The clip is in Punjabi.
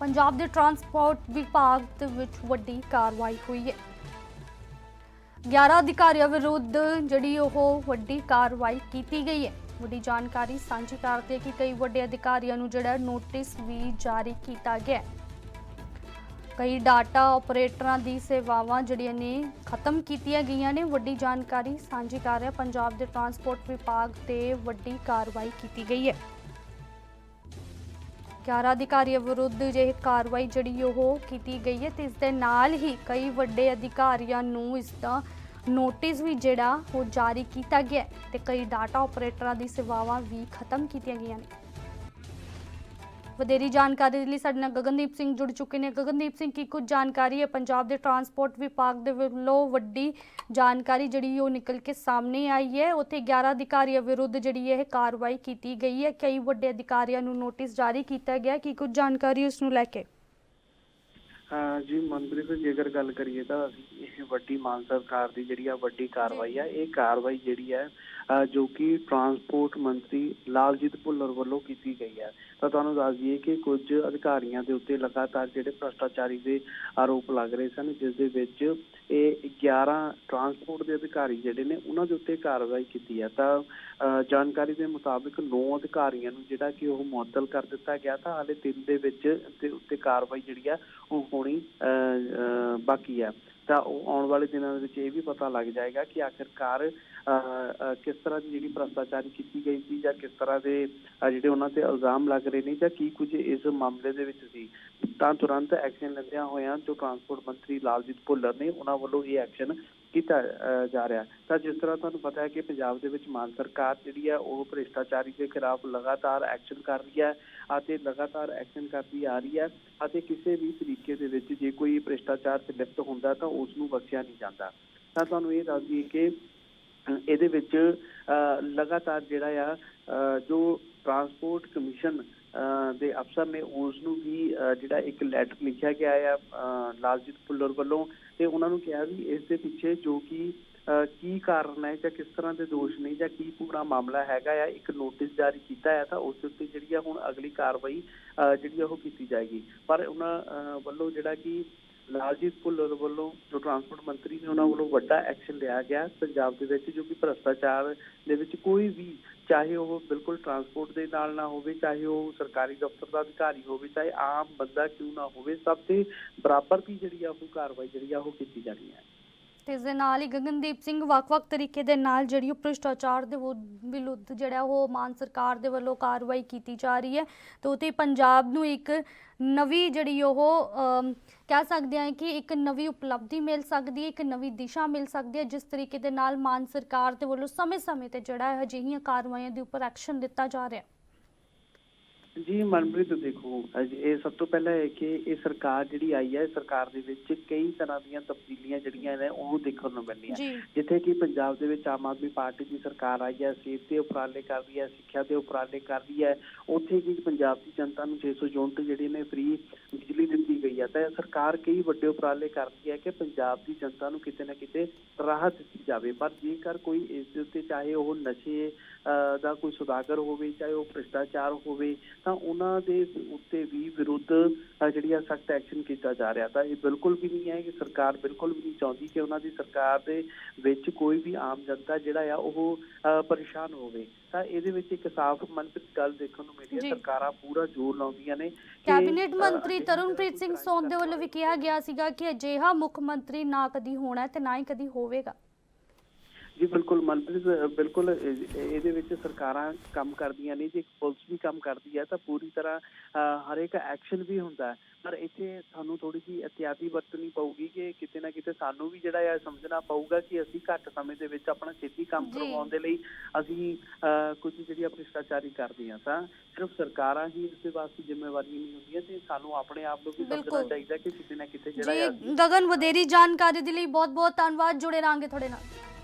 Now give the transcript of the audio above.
ਪੰਜਾਬ ਦੇ ਟਰਾਂਸਪੋਰਟ ਵਿਭਾਗ ਦੇ ਵਿੱਚ ਵੱਡੀ ਕਾਰਵਾਈ ਹੋਈ ਹੈ। 11 ਅਧਿਕਾਰੀਆਂ ਵਿਰੁੱਧ ਜਿਹੜੀ ਉਹ ਵੱਡੀ ਕਾਰਵਾਈ ਕੀਤੀ ਗਈ ਹੈ। ਵੱਡੀ ਜਾਣਕਾਰੀ ਸਾਂਝੀ ਕਰਦੇ ਹੈ ਕਿ ਕਈ ਵੱਡੇ ਅਧਿਕਾਰੀਆਂ ਨੂੰ ਜਿਹੜਾ ਨੋਟਿਸ ਵੀ ਜਾਰੀ ਕੀਤਾ ਗਿਆ ਕਈ ਡਾਟਾ ਆਪਰੇਟਰਾਂ ਦੀ ਸੇਵਾਵਾਂ ਜਿਹੜੀਆਂ ਨੇ ਖਤਮ ਕੀਤੀਆਂ ਗਈਆਂ ਨੇ। ਵੱਡੀ ਜਾਣਕਾਰੀ ਸਾਂਝੀ ਕਰ ਰਿਹਾ ਪੰਜਾਬ ਦੇ ਟਰਾਂਸਪੋਰਟ ਵਿਭਾਗ ਤੇ ਵੱਡੀ ਕਾਰਵਾਈ ਕੀਤੀ ਗਈ ਹੈ। 11 ਅਧਿਕਾਰੀਆਂ ਵਿਰੁੱਧ ਜੇ ਕਾਰਵਾਈ ਜਿਹੜੀ ਉਹ ਕੀਤੀ ਗਈ ਹੈ, ਤੇ ਇਸ ਦੇ ਨਾਲ ਹੀ ਕਈ ਵੱਡੇ ਅਧਿਕਾਰੀਆਂ ਨੂੰ ਇਸ ਦਾ ਨੋਟਿਸ ਵੀ ਜਿਹੜਾ ਉਹ ਜਾਰੀ ਕੀਤਾ ਗਿਆ ਹੈ ਤੇ ਕਈ ਡਾਟਾ ਆਪਰੇਟਰਾਂ ਦੀ ਸੇਵਾਵਾਂ ਵੀ ਖਤਮ ਕੀਤੀਆਂ ਗਈਆਂ ਨੇ। ਵਧੇਰੀ ਜਾਣਕਾਰੀ ਦੇ ਲਈ ਸਾਡੇ ਨਾਲ ਗਗਨਦੀਪ ਸਿੰਘ ਜੁੜ ਚੁੱਕੇ ਨੇ। ਗਗਨਦੀਪ ਸਿੰਘ, ਕੀ ਕੁਝ ਜਾਣਕਾਰੀ ਹੈ? ਪੰਜਾਬ ਦੇ ਟਰਾਂਸਪੋਰਟ ਵਿਭਾਗ ਦੇ ਵੱਲੋਂ ਵੱਡੀ ਜਾਣਕਾਰੀ ਜਿਹੜੀ ਉਹ ਨਿਕਲ ਕੇ ਸਾਹਮਣੇ ਆਈ ਹੈ। ਉੱਥੇ 11 ਅਧਿਕਾਰੀਆਂ ਵਿਰੁੱਧ ਜਿਹੜੀ ਇਹ ਕਾਰਵਾਈ ਕੀਤੀ ਗਈ ਹੈ। ਕਈ ਵੱਡੇ ਅਧਿਕਾਰੀਆਂ ਨੂੰ ਨੋਟਿਸ ਜਾਰੀ ਕੀਤਾ ਗਿਆ। ਕੀ ਕੁਝ ਜਾਣਕਾਰੀ ਉਸ ਨੂੰ ਲੈ ਕੇ? ਜੀ ਮਨਪ੍ਰੀਤ, ਜੇਕਰ ਗੱਲ ਕਰੀਏ ਤਾਂ ਅਸੀਂ ਇਹ ਵੱਡੀ ਮਾਨ ਸਰਕਾਰ ਦੀ ਜਿਹੜੀ ਆ ਵੱਡੀ ਕਾਰਵਾਈ ਆ, ਇਹ ਕਾਰਵਾਈ ਜਿਹੜੀ ਹੈ ਜੋ ਕਿ ਟਰਾਂਸਪੋਰਟ ਮੰਤਰੀ ਲਾਲਜੀਤ ਭੁੱਲਰ ਵੱਲੋਂ ਕੀਤੀ ਗਈ ਹੈ ਤਾਂ ਤੁਹਾਨੂੰ ਦੱਸ ਦਈਏ ਕਿ ਕੁਝ ਅਧਿਕਾਰੀਆਂ ਦੇ ਉੱਤੇ ਲਗਾਤਾਰ ਜਿਹੜੇ ਭ੍ਰਸ਼ਟਾਚਾਰੀ ਦੇ ਆਰੋਪ ਲੱਗ ਰਹੇ ਸਨ, ਜਿਸ ਦੇ ਵਿੱਚ ਇਹ 11 ਟਰਾਂਸਪੋਰਟ ਦੇ ਅਧਿਕਾਰੀ ਜਿਹੜੇ ਨੇ, ਉਹਨਾਂ ਦੇ ਉੱਤੇ ਕਾਰਵਾਈ ਕੀਤੀ ਹੈ ਤਾਂ, ਅਹ ਜਾਣਕਾਰੀ ਦੇ ਮੁਤਾਬਕ 9 ਅਧਿਕਾਰੀਆਂ ਨੂੰ ਜਿਹੜਾ ਕਿ ਉਹ ਮੁਅੱਤਲ ਕਰ ਦਿੱਤਾ ਗਿਆ ਤਾਂ ਹਾਲੇ ਤਿੰਨ ਦੇ ਵਿੱਚ ਤੇ ਉੱਤੇ ਕਾਰਵਾਈ ਜਿਹੜੀ ਆ, ਉਹ ਹੋਣੀ ਬਾਕੀ ਆ ਤਾਂ ਉਹ ਆਉਣ ਵਾਲੇ ਦਿਨਾਂ ਦੇ ਵਿੱਚ ਇਹ ਵੀ ਪਤਾ ਲੱਗ ਜਾਏਗਾ ਕਿ ਆਖਿਰਕਾਰ ਕਿਸ ਤਰ੍ਹਾਂ ਦੀ ਜਿਹੜੀ ਭ੍ਰਸ਼ਟਾਚਾਰੀ ਕੀਤੀ ਗਈ ਸੀ ਜਾਂ ਕਿਸ ਤਰ੍ਹਾਂ ਦੇ ਜਿਹੜੇ ਉਹਨਾਂ ਤੇ ਇਲਜ਼ਾਮ ਲੱਗ ਰਹੇ ਨੇ ਜਾਂ ਕੀ ਕੁਝ ਇਸ ਮਾਮਲੇ ਦੇ ਵਿੱਚ ਸੀ। ਤਾਂ ਤੁਰੰਤ ਐਕਸ਼ਨ ਲੈਂਦਿਆਂ ਹੋਇਆਂ ਜੋ ਟਰਾਂਸਪੋਰਟ ਮੰਤਰੀ ਲਾਲਜੀਤ ਭੁੱਲਰ ਨੇ ਉਹਨਾਂ ਵੱਲੋਂ ਇਹ ਐਕਸ਼ਨ ਕੀਤਾ ਜਾ ਰਿਹਾ ਤਾਂ ਜਿਸ ਤਰ੍ਹਾਂ ਤੁਹਾਨੂੰ ਪਤਾ ਹੈ ਕਿ ਪੰਜਾਬ ਦੇ ਵਿੱਚ ਮਾਨ ਸਰਕਾਰ ਜਿਹੜੀ ਹੈ ਉਹ ਭ੍ਰਿਸ਼ਟਾਚਾਰੀ ਦੇ ਖਿਲਾਫ ਲਗਾਤਾਰ ਐਕਸ਼ਨ ਕਰ ਰਹੀ ਹੈ ਅਤੇ ਲਗਾਤਾਰ ਐਕਸ਼ਨ ਕਰਦੀ ਆ ਰਹੀ ਹੈ ਅਤੇ ਕਿਸੇ ਵੀ ਤਰੀਕੇ ਦੇ ਵਿੱਚ ਜੇ ਕੋਈ ਭ੍ਰਿਸ਼ਟਾਚਾਰ 'ਚ ਲਿਪਤ ਹੁੰਦਾ ਤਾਂ ਉਸ ਨੂੰ ਬਖਸ਼ਿਆ ਨਹੀਂ ਜਾਂਦਾ। ਤਾਂ ਤੁਹਾਨੂੰ ਇਹ ਦੱਸ ਦਈਏ ਕਿ ਇਹਦੇ ਵਿੱਚ ਅਹ, ਲਗਾਤਾਰ ਜਿਹੜਾ ਆ ਜੋ ਟਰਾਂਸਪੋਰਟ ਕਮਿਸ਼ਨ ਦੇ ਅਫਸਰ ਨੇ ਉਸ ਨੂੰ ਵੀ ਜਿਹੜਾ ਇੱਕ ਲੈਟਰ ਲਿਖਿਆ ਗਿਆ ਆ ਲਾਲਜੀਤ ਭੁੱਲਰ ਵੱਲੋਂ ਤੇ ਉਹਨਾਂ ਨੂੰ ਕਿਹਾ ਵੀ ਇਸ ਦੇ ਪਿੱਛੇ ਜੋ ਕਿ ਅਹ, ਕੀ ਕਾਰਨ ਹੈ ਜਾਂ ਕਿਸ ਤਰ੍ਹਾਂ ਦੇ ਦੋਸ਼ ਨੇ ਜਾਂ ਕੀ ਪੂਰਾ ਮਾਮਲਾ ਹੈਗਾ ਆ ਇੱਕ ਨੋਟਿਸ ਜਾਰੀ ਕੀਤਾ ਹੈ ਤਾਂ ਉਸ ਉੱਤੇ ਜਿਹੜੀ ਆ ਹੁਣ ਅਗਲੀ ਕਾਰਵਾਈ ਅਹ, ਜਿਹੜੀ ਆ ਉਹ ਕੀਤੀ ਜਾਏਗੀ। ਪਰ ਉਹਨਾਂ ਅਹ, ਵੱਲੋਂ ਜਿਹੜਾ ਕਿ ਲਾਲਜੀਤ ਭੁੱਲਰ ਵੱਲੋਂ ਜੋ ਟਰਾਂਸਪੋਰਟ ਮੰਤਰੀ ਨੇ ਉਹਨਾਂ ਵੱਲੋਂ ਵੱਡਾ ਐਕਸ਼ਨ ਲਿਆ ਗਿਆ ਪੰਜਾਬ ਦੇ ਵਿੱਚ, ਜੋ ਕਿ ਭ੍ਰਸ਼ਟਾਚਾਰ ਦੇ ਵਿੱਚ ਕੋਈ ਵੀ, ਚਾਹੇ ਉਹ ਬਿਲਕੁਲ ਟਰਾਂਸਪੋਰਟ ਦੇ ਨਾਲ ਨਾ ਹੋਵੇ, ਚਾਹੇ ਉਹ ਸਰਕਾਰੀ ਦਫ਼ਤਰ ਦਾ ਅਧਿਕਾਰੀ ਹੋਵੇ, ਚਾਹੇ ਆਮ ਬੰਦਾ ਕਿਉਂ ਨਾ ਹੋਵੇ, ਸਭ ਤੇ ਬਰਾਬਰ ਦੀ ਜਿਹੜੀ ਆ ਉਹ ਕਾਰਵਾਈ ਜਿਹੜੀ ਆ ਉਹ ਕੀਤੀ ਜਾਣੀ ਹੈ। ਤੇ ਇਸ ਦੇ ਨਾਲ ਹੀ ਗਗਨਦੀਪ ਸਿੰਘ ਵੱਖ-ਵੱਖ ਤਰੀਕੇ ਦੇ ਨਾਲ ਜਿਹੜੀ ਉਹ ਭ੍ਰਿਸ਼ਟਾਚਾਰ ਦੇ ਵਿਰੁ- ਵਿਰੁੱਧ ਜਿਹੜਾ ਉਹ ਮਾਨ ਸਰਕਾਰ ਦੇ ਵੱਲੋਂ ਕਾਰਵਾਈ ਕੀਤੀ ਜਾ ਰਹੀ ਹੈ। ਤੇ ਉਤੇ ਪੰਜਾਬ ਨੂੰ ਇੱਕ ਨਵੀਂ ਜਿਹੜੀ ਉਹ ਕਹਿ ਸਕਦੇ ਹਾਂ ਕਿ ਇੱਕ ਨਵੀਂ ਉਪਲਬਧੀ ਮਿਲ ਸਕਦੀ ਹੈ, ਇੱਕ ਨਵੀਂ ਦਿਸ਼ਾ ਮਿਲ ਸਕਦੀ ਹੈ, ਜਿਸ ਤਰੀਕੇ ਦੇ ਨਾਲ ਮਾਨ ਸਰਕਾਰ ਦੇ ਵੱਲੋਂ ਸਮੇਂ-ਸਮੇਂ ਤੇ ਜਿਹੜਾ ਹੈ ਅਜਿਹੀਆਂ ਕਾਰਵਾਈਆਂ ਦੇ ਉੱਪਰ ਐਕਸ਼ਨ ਦਿੱਤਾ ਜਾ ਰਿਹਾ ਹੈ। ਜੀ ਮਨਪ੍ਰੀਤ ਦੇਖੋ ਇਹ ਸਭ ਤੋਂ ਪਹਿਲਾਂ ਹੈ ਕਿ ਇਹ ਸਰਕਾਰ ਜਿਹੜੀ ਆਈ ਹੈ ਸਰਕਾਰ ਦੇ ਵਿੱਚ ਕਈ ਤਰ੍ਹਾਂ ਦੀਆਂ ਤਬਦੀਲੀਆਂ ਜਿਹੜੀਆਂ ਨੇ ਉਹ ਦੇਖਣ ਨੂੰ ਮਿਲਣੀਆਂ। ਜੀ। ਜਿੱਥੇ ਕਿ ਪੰਜਾਬ ਦੇ ਵਿੱਚ ਆਮ ਆਦਮੀ ਪਾਰਟੀ ਦੀ ਸਰਕਾਰ ਆਈ ਹੈ ਸਿਹਤ ਦੇ ਉਪਰਾਲੇ ਕਰ ਰਹੀ ਹੈ ਸਿੱਖਿਆ ਦੇ ਉਪਰਾਲੇ ਕਰ ਰਹੀ ਹੈ। ਉੱਥੇ ਵੀ ਪੰਜਾਬ ਦੀ ਜਨਤਾ ਨੂੰ 600 ਯੂਨਿਟ ਜਿਹੜੇ ਨੇ ਫ੍ਰੀ ਬਿਜਲੀ ਦਿੱਤੀ ਗਈ ਹੈ। ਤਾਂ ਸਰਕਾਰ ਕਈ ਵੱਡੇ ਉਪਰਾਲੇ ਕਰਦੀ ਹੈ ਕਿ ਪੰਜਾਬ ਦੀ ਜਨਤਾ ਨੂੰ ਕਿਤੇ ਨਾ ਕਿਤੇ ਰਾਹਤ ਦਿੱਤੀ ਜਾਵੇ। ਪਰ ਜੇਕਰ ਕੋਈ ਇਸ ਦੇ ਉੱਤੇ ਚਾਹੇ ਉਹ ਨਸ਼ੇ ਦਾ ਕੋਈ ਸੁਦਾਗਰ ਹੋਵੇ ਚਾਹੇ ਉਹ ਭ੍ਰਿਸ਼ਟਾਚਾਰ ਹੋਵੇ ਤਾਂ ਉਹਨਾਂ ਦੇ ਉੱਤੇ ਵੀ ਵਿਰੁੱਧ ਅਹ, ਜਿਹੜੀ ਆ ਸਖਤ ਐਕਸ਼ਨ ਕੀਤਾ ਜਾ ਰਿਹਾ। ਤਾਂ ਇਹ ਬਿਲਕੁਲ ਵੀ ਨਹੀਂ ਹੈ ਕਿ ਸਰਕਾਰ ਬਿਲਕੁਲ ਵੀ ਨਹੀਂ ਚਾਹੁੰਦੀ ਕਿ ਉਹਨਾਂ ਦੀ ਸਰਕਾਰ ਦੇ ਵਿੱਚ ਕੋਈ ਵੀ ਆਮ ਜਨਤਾ ਜਿਹੜਾ ਆ ਉਹ ਪਰੇਸ਼ਾਨ ਹੋਵੇ। ਤਾਂ ਇਹਦੇ ਵਿੱਚ ਇੱਕ ਸਾਫ਼ ਮਨਪ੍ਰੀਤ ਗੱਲ ਦੇਖਣ ਨੂੰ ਮਿਲੀ। ਹੈ। ਸਰਕਾਰਾਂ ਪੂਰਾ ਜ਼ੋਰ ਲਾਉਂਦੀਆਂ ਨੇ ਕੈਬਨਿਟ ਮੰਤਰੀ ਤਰੁਣਪ੍ਰੀਤ ਸਿੰਘ ਸੋਨ ਦੇ ਵੱਲੋਂ ਵੀ ਕਿਹਾ ਗਿਆ ਸੀਗਾ ਕਿ ਅਜਿਹਾ ਮੁੱਖ ਮੰਤਰੀ ਨਾ ਕਦੀ ਹੋਣਾ ਤੇ ਨਾ ਹੀ ਕਦੀ ਹੋਵੇਗਾ। ਜੀ ਬਿਲਕੁਲ ਮਨਪ੍ਰੀਤ ਬਿਲਕੁਲ ਇਹ- ਇਹਦੇ ਵਿੱਚ ਸਰਕਾਰਾਂ ਕੰਮ ਕਰਦੀਆਂ ਨੇ ਜੇ ਪੁਲਿਸ ਵੀ ਕੰਮ ਕਰਦੀ ਹੈ ਤਾਂ ਪੂਰੀ ਤਰ੍ਹਾਂ ਅਹ, ਹਰ ਇੱਕ ਐਕਸ਼ਨ ਵੀ ਹੁੰਦਾ ਪਰ ਇੱਥੇ ਸਾਨੂੰ ਥੋੜੀ ਜਿਹੀ ਇhtiyati ਵਰਤਣੀ ਪਊਗੀ ਕਿ ਕਿਤੇ ਨਾ ਕਿਤੇ ਸਾਨੂੰ ਵੀ ਜਿਹੜਾ ਹੈ ਸਮਝਣਾ ਪਊਗਾ ਕਿ ਅਸੀਂ ਘੱਟ ਸਮੇਂ ਦੇ ਵਿੱਚ ਆਪਣਾ ਛੇਤੀ ਕੰਮ ਜੀ। ਕਰਵਾਉਣ ਦੇ ਲਈ ਅਸੀਂ ਕੁਝ ਜਿਹੜੀ ਆ ਭ੍ਰਿਸ਼ਟਾਚਾਰੀ ਕਰਦੇ ਹਾਂ ਤਾਂ ਸਿਰਫ ਸਰਕਾਰਾਂ ਹੀ ਇਸ ਦੇ ਵਾਸਤੇ ਜ਼ਿੰਮੇਵਾਰੀ ਨਹੀਂ ਹੁੰਦੀਆਂ ਤੇ ਸਾਨੂੰ ਆਪਣੇ ਆਪ ਨੂੰ ਵੀ ਸਮਝਣਾ। ਚਾਹੀਦਾ ਕਿ ਕਿਤੇ ਨਾ ਕਿਤੇ ਜਿਹੜਾ ਹੈ ਜੀ ਗਗਨ ਵਧੇਰੀ ਜਾਣਕਾਰੀ ਦੇ ਲਈ ਬਹੁਤ ਬਹੁਤ ਧੰਨਵਾਦ ਜੁੜੇ ਰਾਂਗੇ ਤੁਹਾਡੇ ਨਾਲ